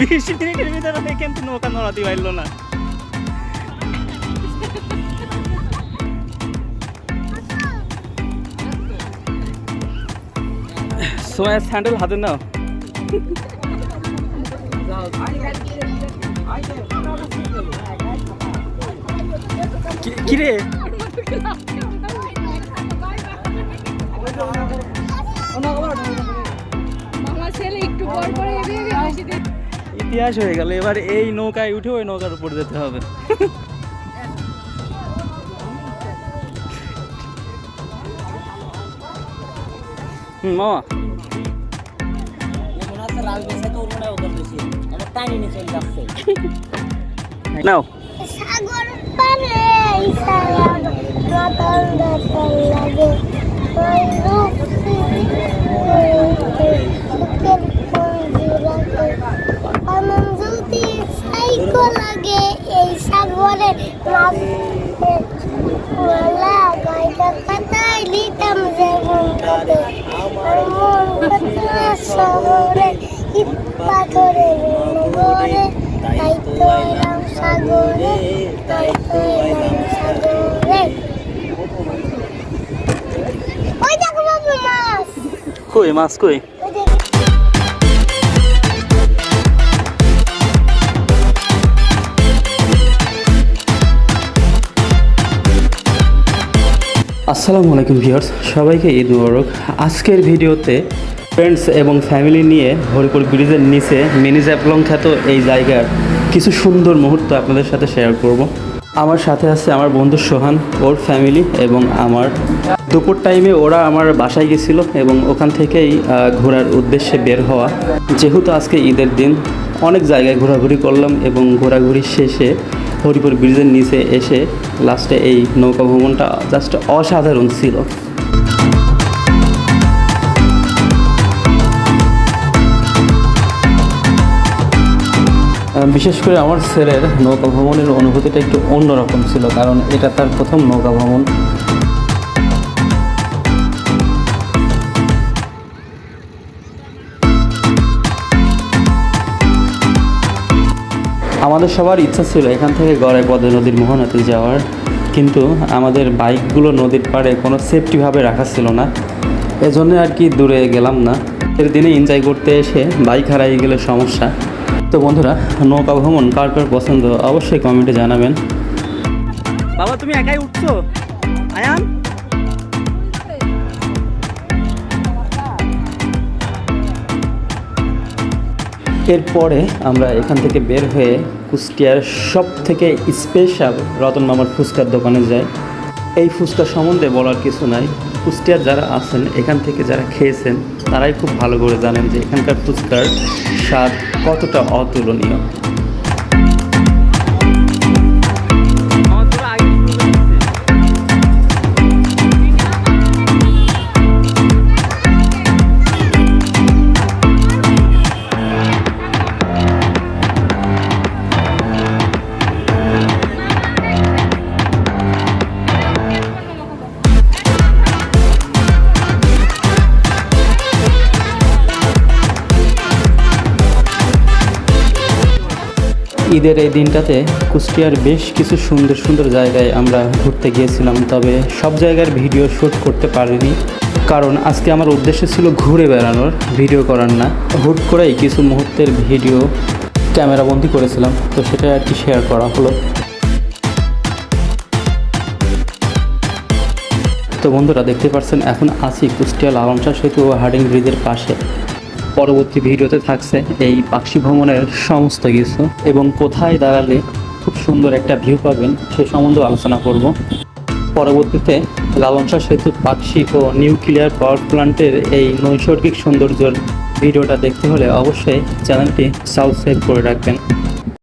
বিশ মিনিটের ভিতরে কিন্তু নৌকা নড়াতে পারল না সোয়া স্যান্ডেল হাতে নাও কি- ইতিহাস হয়ে গেল এবার এই নৌকায় উঠে ওই নৌকার উপর যেতে হবে। নাও। শহরে পাথরের নগরে তাই তো এলাম সাগরে তাই তো এলাম সাগরে ওই দেখো মাছ কই মাছ কই আসসালামু আলাইকুম ভিউয়ার্স, সবাইকে ঈদ মুবারক। আজকের ভিডিওতে ফ্রেন্ডস এবং ফ্যামিলি নিয়ে হরিপুর ব্রিজের নিচে মিনি জ্যাপলং খ্যাত এই জায়গার কিছু সুন্দর মুহূর্ত আপনাদের সাথে শেয়ার করব। আমার সাথে আছে আমার বন্ধু সোহান, ওর ফ্যামিলি এবং আমার। দুপুর টাইমে ওরা আমার বাসায় গেছিল এবং ওখান থেকেই ঘোরার উদ্দেশ্যে বের হওয়া। যেহেতু আজকে ঈদের দিন, অনেক জায়গায় ঘোরাঘুরি করলাম এবং ঘোরাঘুরি শেষে হরিপুর ব্রিজের নিচে এসে লাস্টে এই নৌকা ভ্রমণটা জাস্ট অসাধারণ ছিল। বিশেষ করে আমার ছেলের নৌকা ভ্রমণের অনুভূতিটা একটু অন্যরকম ছিল, কারণ এটা তার প্রথম নৌকা ভ্রমণ। আমাদের সবার ইচ্ছা ছিল এখান থেকে গড়াই পদে নদীর মোহনাতে যাওয়ার। কিন্তু আমাদের বাইকগুলো নদীর পাড়ে কোনো সেফটিভাবে রাখা ছিল না। এজন্য আর কি দূরে গেলাম না। এর দিনে এনজয় করতে এসে বাইক হারাই গেলে সমস্যা। তো বন্ধুরা নৌকা ভ্রমণ কার কার পছন্দ অবশ্যই কমেন্টে জানাবেন। বাবা তুমি একাই উঠছো? আয়ান? এরপরে আমরা এখান থেকে বের হয়ে কুষ্টিয়ার সব থেকে স্পেশাল রতন মামার ফুচকার দোকানে যাই এই ফুচকা সম্বন্ধে বলার কিছু নাই। কুষ্টিয়ার যারা আছেন, এখান থেকে যারা খেয়েছেন, তারাই খুব ভালো করে জানেন যে এখানকার ফুচকার স্বাদ কতটা অতুলনীয়। ঈদের এই দিনটাতে কুষ্টিয়ার বেশ কিছু সুন্দর সুন্দর জায়গায় আমরা ঘুরতে গিয়েছিলাম, তবে সব জায়গার ভিডিও শ্যুট করতে পারিনি। কারণ আজকে আমার উদ্দেশ্য ছিল ঘুরে বেড়ানোর, ভিডিও করার না। হুট করেই কিছু মুহূর্তের ভিডিও ক্যামেরাবন্দি করেছিলাম, তো সেটা আর কি শেয়ার করা হলো। তো বন্ধুরা, দেখতে পাচ্ছেন এখন আছি কুষ্টিয়া লালনশাহ সেতু ও হার্ডিং ব্রিজের পাশে। পরবর্তী ভিডিওতে থাকছে এই পাখি ভ্রমণের সমস্ত কিছু এবং কোথায় দাঁড়ালে খুব সুন্দর একটা ভিউ পাবেন সে সম্বন্ধে আলোচনা করব। পরবর্তীতে লালনসা সেতু পাখি ও নিউক্লিয়ার পাওয়ার প্লান্টের এই নৈসর্গিক সৌন্দর্যের ভিডিওটা দেখতে হলে অবশ্যই চ্যানেলটি সাবস্ক্রাইব করে রাখবেন।